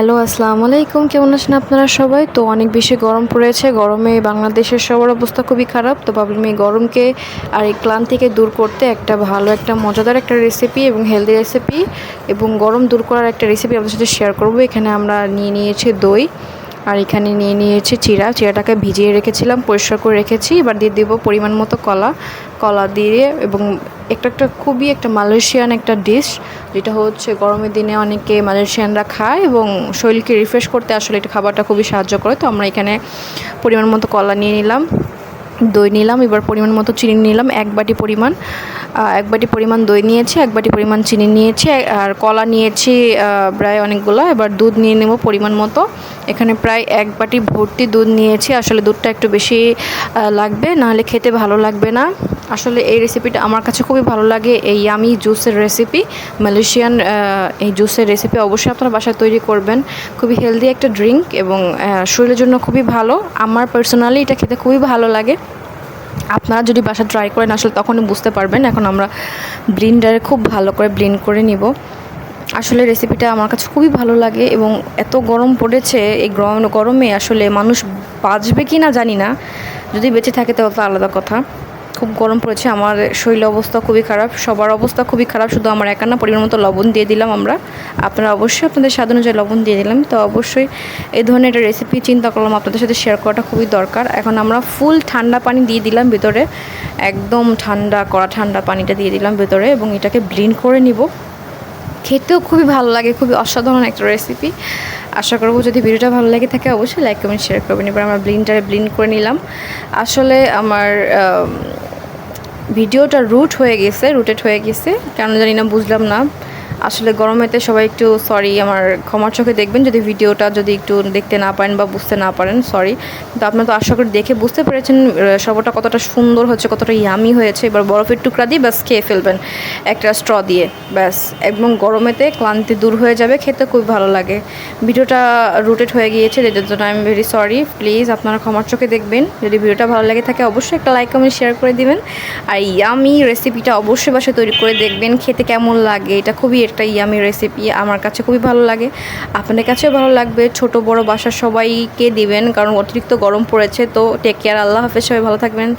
Hello, আসসালামু আলাইকুম। কেমন আছেন আপনারা সবাই? তো অনেক বেশি গরম পড়েছে। গরমে বাংলাদেশের সবার অবস্থা খুবই খারাপ। তো ভাবলাম এই গরমকে আর এই ক্লান্তিকে দূর করতে একটা ভালো, একটা মজাদার একটা রেসিপি এবং হেলদি রেসিপি এবং গরম দূর করার একটা রেসিপি আপনাদের সাথে শেয়ার করব। এখানে আমরা নিয়ে নিয়েছি দই। আর এখানে নিয়ে নিয়েছি চিরা। চিরাটাকে ভিজিয়ে রেখেছিলাম, পরিষ্কার করে রেখেছি। এবার দিয়ে দেবো পরিমাণ মতো কলা। কলা দিয়ে এবং একটা একটা খুবই একটা মালয়েশিয়ান একটা ডিশ যেটা হচ্ছে গরমের দিনে অনেকে মালয়েশিয়ানরা খায় এবং শরীরকে রিফ্রেশ করতে আসলে এটা খাবারটা খুবই সাহায্য করে। তো আমরা এখানে পরিমাণ মতো কলা নিয়ে নিলাম, দই নিলাম, এবার পরিমাণ মতো চিনি নিলাম, এক বাটি পরিমাণ। এক বাটি পরিমাণ দই নিয়েছি, এক বাটি পরিমাণ চিনি নিয়েছি আর কলা নিয়েছি প্রায় অনেকগুলো। এবার দুধ নিয়ে নেব পরিমাণ মতো। এখানে প্রায় এক বাটি ভর্তি দুধ নিয়েছি। আসলে দুধটা একটু বেশি লাগবে, নাহলে খেতে ভালো লাগবে না। আসলে এই রেসিপিটা আমার কাছে খুবই ভালো লাগে, এই ইয়ামি জুসের রেসিপি মালয়েশিয়ান এই জুসের রেসিপি অবশ্যই আপনারা বাসায় তৈরি করবেন। খুবই হেলদি একটা ড্রিঙ্ক এবং শরীরের জন্য খুবই ভালো। আমার পার্সোনালি এটা খেতে খুবই ভালো লাগে। আপনারা যদি বাসা ট্রাই করেন, আসলে তখনই বুঝতে পারবেন। এখন আমরা ব্লিন্ডারে খুব ভালো করে ব্লিন্ড করে নিব। আসলে রেসিপিটা আমার কাছে খুবই ভালো লাগে এবং এত গরম পড়েছে, এই গরম গরমে আসলে মানুষ বাঁচবে কি না জানি না। যদি বেঁচে থাকে তাহলে তো আলাদা কথা। খুব গরম পড়েছে আমার শরীর অবস্থা খুবই খারাপ সবার অবস্থা খুবই খারাপ শুধু আমার একা না পরিমাণ মতো লবণ দিয়ে দিলাম আমরা। আপনারা অবশ্যই আপনাদের স্বাদ অনুযায়ী লবণ দিয়ে দিলাম তো অবশ্যই এই ধরনের একটা রেসিপি চিন্তা করলাম আপনাদের সাথে শেয়ার করাটা খুবই দরকার। এখন আমরা ফুল ঠান্ডা পানি দিয়ে দিলাম ভেতরে একদম ঠান্ডা করা ঠান্ডা পানিটা দিয়ে দিলাম ভেতরে এবং এটাকে ব্লিন করে নিব। খেতেও খুবই ভালো লাগে খুবই অসাধারণ একটা রেসিপি আশা করব যদি ভিডিওটা ভালো লাগে থাকে অবশ্যই লাইক কমেন্ট শেয়ার করবেন। এবার আমরা ব্লিনটারে ব্লিন করে নিলাম। আসলে আমার আম, ভিডিওটা রুট হয়ে গেছে রুটেড হয়ে গেছে। কেন জানি না বুঝলাম না। আসলে গরমেতে সবাই একটু সরি আমার ক্ষমার চোখে দেখবেন। যদি ভিডিওটা যদি একটু দেখতে না পারেন বা বুঝতে না পারেন সরি কিন্তু আপনারা তো আশা করি দেখে বুঝতে পেরেছেন সবটা কতটা সুন্দর হচ্ছে কতটা ইয়ামি হয়েছে। এবার বরফের টুকরা দিয়ে ব্যাস খেয়ে ফেলবেন একটা স্ট্র দিয়ে, ব্যাস। এবং গরমেতে ক্লান্তি দূর হয়ে যাবে, খেতে খুব ভালো লাগে। ভিডিওটা রুটেড হয়ে গিয়েছে যেটার জন্য I am very sorry please আপনারা ক্ষমার চোখে দেখবেন। যদি ভিডিওটা ভালো লাগে থাকে, অবশ্যই একটা লাইক কমেন্ট শেয়ার করে দিবেন। আর ইয়ামি রেসিপিটা অবশ্যই বাসায় তৈরি করে দেখবেন, খেতে কেমন লাগে, এটা খুবই একটা ইয়ামি রেসিপি আমার কাছে খুবই ভালো লাগে। আপনার কাছেও ভালো লাগবে। ছোট, বড় বাসার সবাইকে দিবেন, কারণ অতিরিক্ত গরম পড়েছে। তো টেক কেয়ার আল্লাহ হাফেজ। সবাই ভালো থাকবেন।